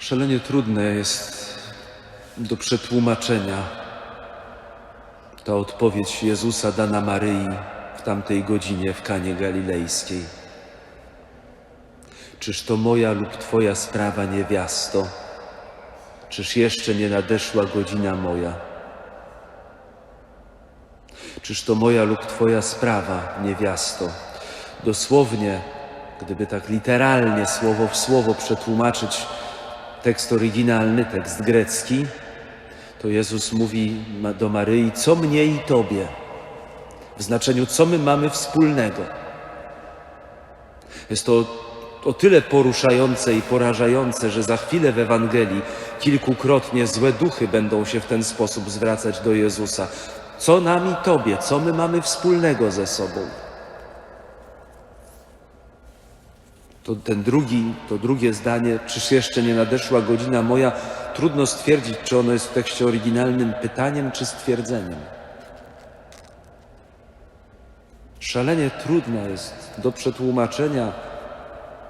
Szalenie trudne jest do przetłumaczenia ta odpowiedź Jezusa dana Maryi w tamtej godzinie w Kanie Galilejskiej. Czyż to moja lub Twoja sprawa, niewiasto? Czyż jeszcze nie nadeszła godzina moja? Czyż to moja lub Twoja sprawa, niewiasto? Dosłownie, gdyby tak literalnie, słowo w słowo przetłumaczyć tekst oryginalny, tekst grecki, to Jezus mówi do Maryi, co mnie i Tobie? W znaczeniu, co my mamy wspólnego. Jest to o tyle poruszające i porażające, że za chwilę w Ewangelii kilkukrotnie złe duchy będą się w ten sposób zwracać do Jezusa. Co nam i Tobie? Co my mamy wspólnego ze sobą? To ten drugi, to drugie zdanie, czyż jeszcze nie nadeszła godzina moja, trudno stwierdzić, czy ono jest w tekście oryginalnym pytaniem, czy stwierdzeniem. Szalenie trudna jest do przetłumaczenia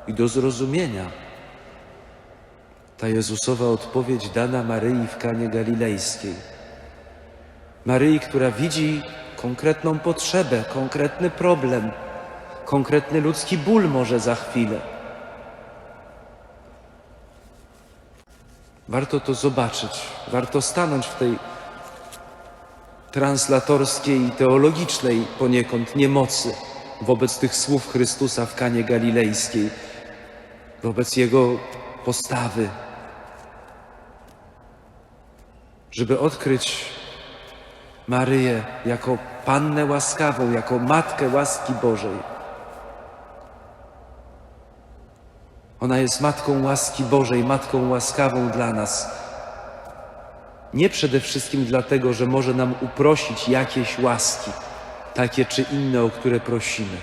i do zrozumienia ta Jezusowa odpowiedź dana Maryi w Kanie Galilejskiej. Maryi, która widzi konkretną potrzebę, konkretny problem, konkretny ludzki ból może za chwilę. Warto to zobaczyć, warto stanąć w tej translatorskiej i teologicznej poniekąd niemocy wobec tych słów Chrystusa w Kanie Galilejskiej, wobec Jego postawy, żeby odkryć Maryję jako Pannę łaskawą, jako Matkę łaski Bożej. Ona jest Matką łaski Bożej, Matką łaskawą dla nas. Nie przede wszystkim dlatego, że może nam uprosić jakieś łaski, takie czy inne, o które prosimy,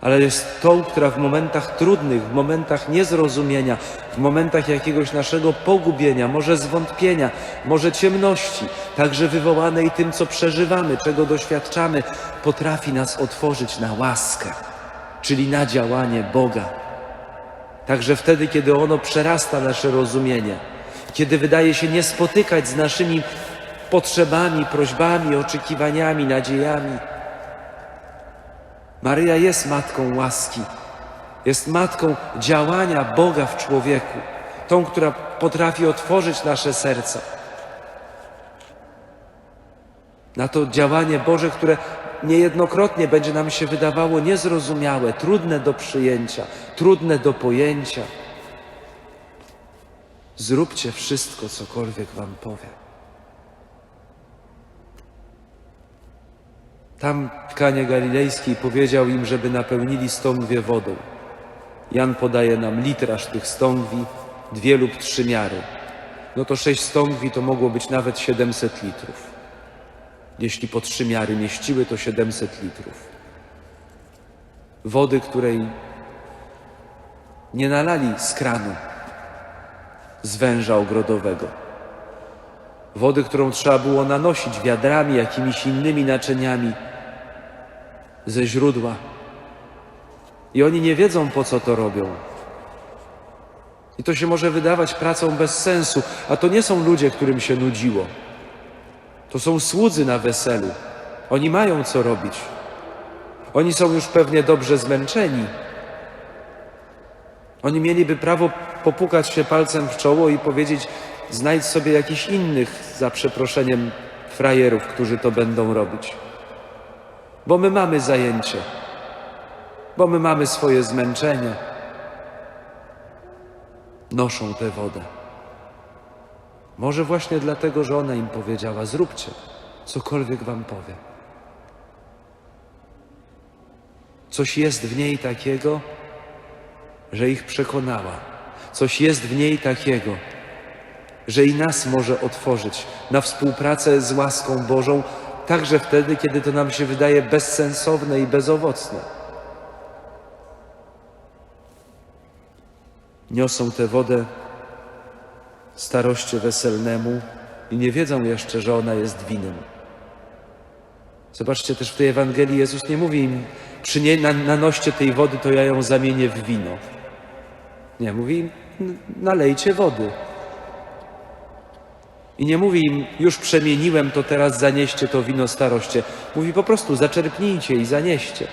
ale jest tą, która w momentach trudnych, w momentach niezrozumienia, w momentach jakiegoś naszego pogubienia, może zwątpienia, może ciemności, także wywołanej tym, co przeżywamy, czego doświadczamy, potrafi nas otworzyć na łaskę, czyli na działanie Boga. Także wtedy, kiedy ono przerasta nasze rozumienie, kiedy wydaje się nie spotykać z naszymi potrzebami, prośbami, oczekiwaniami, nadziejami. Maryja jest matką łaski, jest matką działania Boga w człowieku, tą, która potrafi otworzyć nasze serca na to działanie Boże, które niejednokrotnie będzie nam się wydawało niezrozumiałe, trudne do przyjęcia, trudne do pojęcia. Zróbcie wszystko, cokolwiek Wam powie. Tam w Kanie Galilejskiej powiedział im, żeby napełnili stągwie wodą. Jan podaje nam litraż tych stągwi, dwie lub trzy miary. No to sześć stągwi to mogło być nawet 700 litrów. Jeśli po trzy miary mieściły, to 700 litrów. Wody, której nie nalali z kranu, z węża ogrodowego. Wody, którą trzeba było nanosić wiadrami, jakimiś innymi naczyniami ze źródła. I oni nie wiedzą, po co to robią. I to się może wydawać pracą bez sensu, a to nie są ludzie, którym się nudziło. To są słudzy na weselu. Oni mają co robić. Oni są już pewnie dobrze zmęczeni. Oni mieliby prawo popukać się palcem w czoło i powiedzieć: znajdź sobie jakichś innych, za przeproszeniem, frajerów, którzy to będą robić. Bo my mamy zajęcie, bo my mamy swoje zmęczenie. Noszą tę wodę. Może właśnie dlatego, że ona im powiedziała: zróbcie, cokolwiek wam powie. Coś jest w niej takiego, że ich przekonała. Coś jest w niej takiego, że i nas może otworzyć na współpracę z łaską Bożą, także wtedy, kiedy to nam się wydaje bezsensowne i bezowocne. Niosą tę wodę staroście weselnemu i nie wiedzą jeszcze, że ona jest winem. Zobaczcie też w tej Ewangelii Jezus nie mówi im, przynie, na, nanoście tej wody, to ja ją zamienię w wino. Nie, mówi im, "N- nalejcie wody. I nie mówi im, już przemieniłem, to teraz zanieście to wino staroście. Mówi po prostu, zaczerpnijcie i zanieście.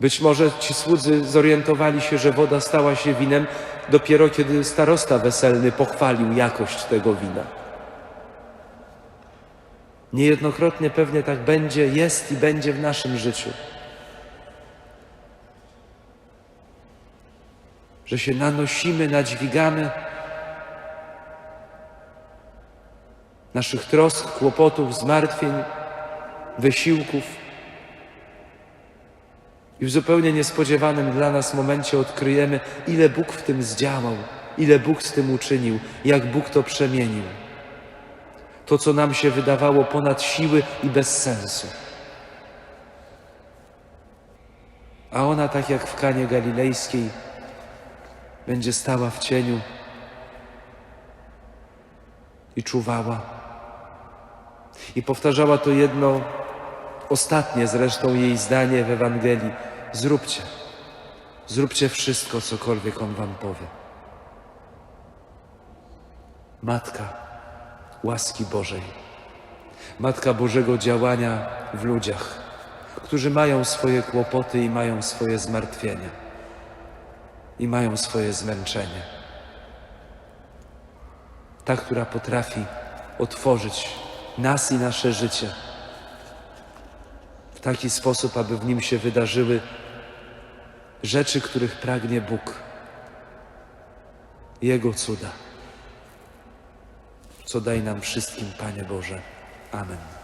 Być może ci słudzy zorientowali się, że woda stała się winem dopiero kiedy starosta weselny pochwalił jakość tego wina. Niejednokrotnie pewnie tak będzie, jest i będzie w naszym życiu. Że się nanosimy, nadźwigamy naszych trosk, kłopotów, zmartwień, wysiłków. I w zupełnie niespodziewanym dla nas momencie odkryjemy, ile Bóg w tym zdziałał, ile Bóg z tym uczynił, jak Bóg to przemienił. To, co nam się wydawało ponad siły i bez sensu. A ona, tak jak w Kanie Galilejskiej, będzie stała w cieniu i czuwała. I powtarzała to jedno, ostatnie zresztą jej zdanie w Ewangelii: Zróbcie, zróbcie wszystko, cokolwiek on wam powie. Matka łaski Bożej, Matka Bożego działania w ludziach, którzy mają swoje kłopoty i mają swoje zmartwienia, i mają swoje zmęczenie. Ta, która potrafi otworzyć nas i nasze życie taki sposób, aby w nim się wydarzyły rzeczy, których pragnie Bóg, Jego cuda. Co daj nam wszystkim, Panie Boże. Amen.